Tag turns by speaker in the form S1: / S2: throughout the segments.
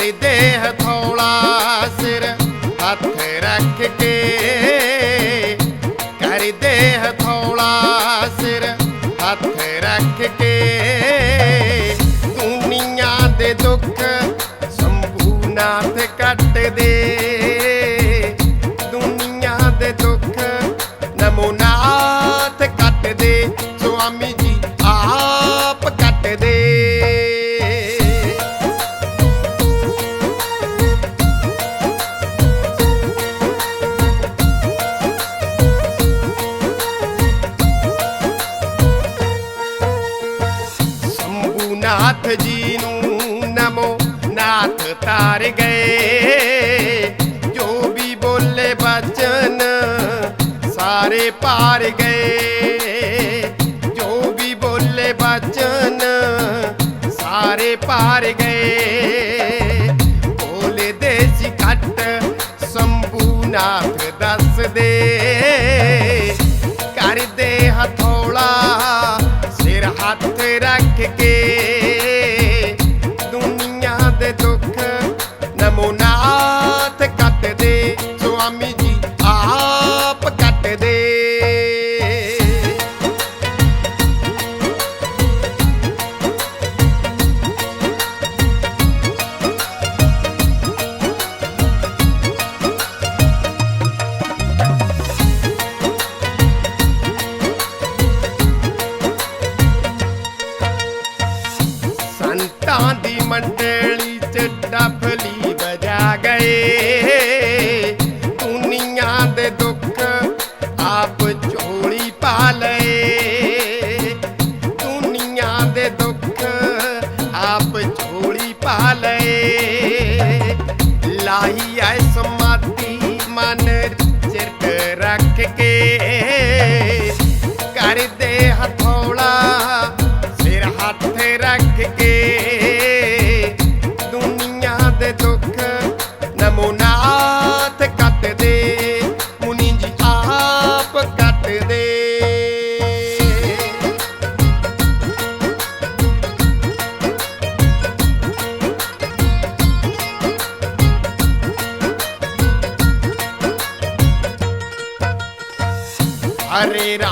S1: ਕਰਦੇ ਹਥੌਲਾ ਸਿਰ ਹੱਥ ਰੱਖ ਕੇ। ਕਰਦੇ ਹਥੌਲਾ ਸਿਰ ਹੱਥ ਰੱਖ ਕੇ। ਦੁਨੀਆ ਦੇ ਦੁੱਖ ਨਾਥ ਜੀ ਨੂੰ ਨਮੋ ਨਾਥ ਤਾਰ ਗਏ। ਜੋ ਵੀ ਬੋਲੇ ਬਚਨ ਸਾਰੇ ਪਾਰ ਗਏ। ਜੋ ਵੀ ਬੋਲੇ ਬਚਨ ਸਾਰੇ ਪਾਰ ਗਏ। ਬੋਲੇ ਦੇਸੀ ਕੱਟ ਸ਼ੰਭੂ ਨਾਥ ਦੱਸ ਦੇ ਕਰਦੇ ਹਥੌਲਾ ਸਿਰ ਹੱਥ ਰੱਖ ਕੇ ਸੰਤਾਂ ਦੀ ਮੰਡਲੀ ਚ ਡਫਲੀ ਵਜਾ ਗਏ ਦੁਨੀਆ ਦੇ ਦੁੱਖ ਆਪ ਝੋਲੀ ਪਾ ਲਏ ਦੁਨੀਆ ਦੇ ਦੁੱਖ ਆਪ ਝੋਲੀ ਪਾ ਲਏ ਲਾਈ ਐ ਸਮਾਧੀ ਮਨ ਚਿਰਕ ਰੱਖ ਕੇ ਕਰਦੇ ਹੱਥੋਂ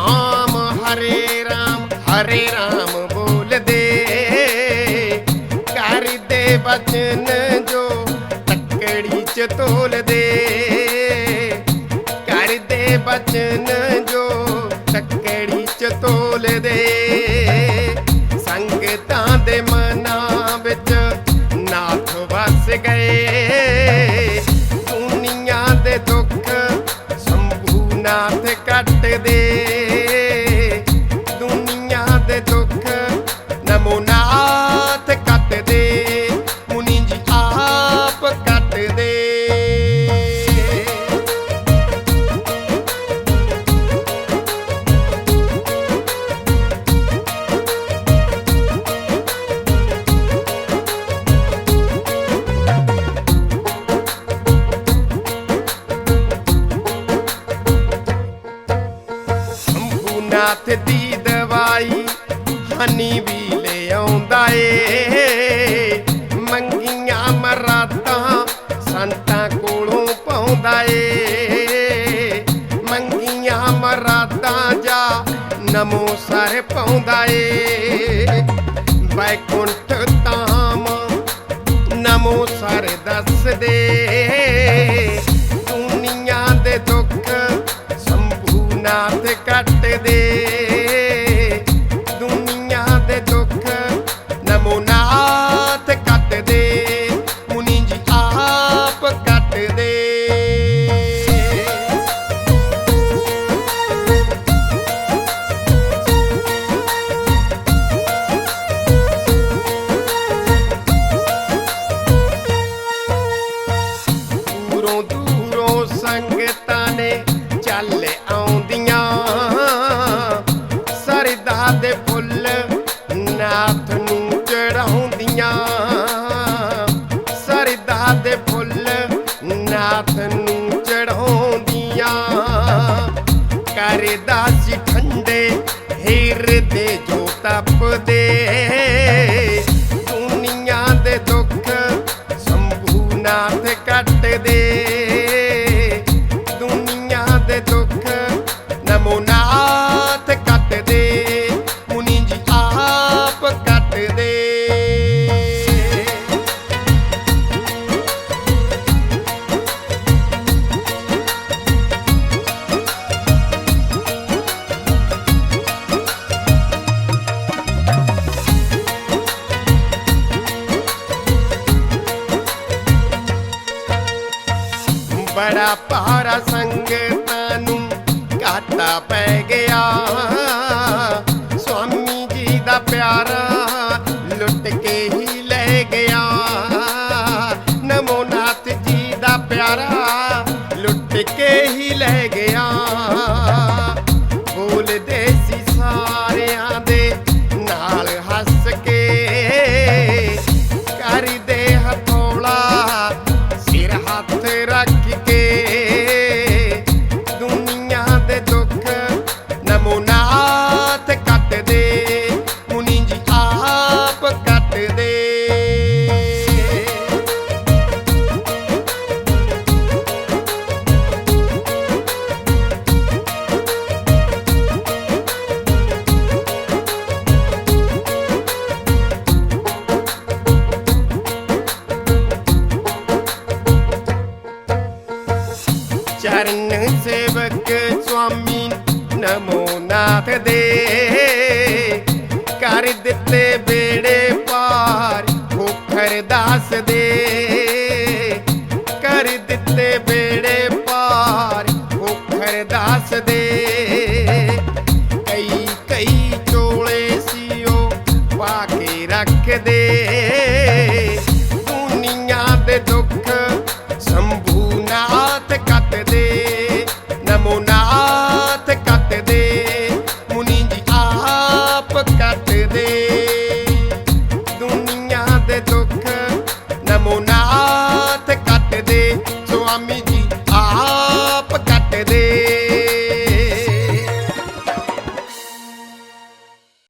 S1: ਰਾਮ ਹਰੇ ਰਾਮ ਹਰੇ ਰਾਮ ਬੋਲਦੇ ਕਰਦੇ ਬਚਨ ਜੋ ਤੱਕੜੀ ਚ ਤੋਲਦੇ ਕਰਦੇ ਬਚਨ ਜੋ ਤੱਕੜੀ ਚ ਤੋਲਦੇ ਸੰਗਤਾਂ ਦੇ ਮਨਾਂ ਵਿੱਚ ਨਾਥ ਵਸ ਗਏ ਦੁਨੀਆ ਦੇ ਦੁੱਖ ਸ਼ੰਭੂ ਨਾਥ ਕੱਟ ਨਾਥ ਦੀ ਦਵਾਈ, ਹਨੀ ਵੀ ਲੈ ਆਉਂਦਾ ਏ। ਮੰਗੀਆਂ ਮਰਾਤਾਂ ਸੰਤਾਂ ਕੋਲੋਂ ਪਾਉਂਦਾ ਏ। ਮੰਗੀਆਂ ਮਰਾਤਾਂ ਜਾ ਨਮੋ ਸਰ ਪਾਉਂਦਾ ਏ। ਬੈਕੁੰਠ ਧਾਮ ਨਮੋ ਸਰ ਦੱਸ ਦੇ। ਸੰਗਤਾਂ ਨੇ ਚੱਲ ਆਉਂਦੀਆਂ। ਸਰਦਾ ਦੇ ਫੁੱਲ ਨਾਥ ਨੂੰ ਚੜਾਉਂਦੀਆਂ। ਸਰਦਾ ਦੇ ਫੁੱਲ ਨਾਥ ਨੂੰ ਚੜਾਉਂਦੀਆਂ। ਕਰਦਾ ਸੀ ਠੰਡੇ ਹਿਰਦੇ ਜੋ ਤਪਦੇ। ਬੜਾ ਭਾਰਾ ਸੰਗਤਾਂ ਨੂੰ ਘਾਟਾ ਪੈ ਗਿਆ। ਸਵਾਮੀ ਜੀ ਦਾ ਪਿਆਰਾ ਨਾਥ ਦੇ। ਕਰ ਦਿੱਤੇ ਬੇੜੇ ਪਾਰ, ਖੋਖਰ ਦਾਸ ਦੇ। ਕਰ ਦਿੱਤੇ ਬੇੜੇ ਪਾਰ, ਖੋਖਰ ਦਾਸ ਦੇ। ਕਈ ਕਈ ਚੋਲੇ ਸੀ ਉਹ, ਪਾ ਕੇ ਰੱਖਦੇ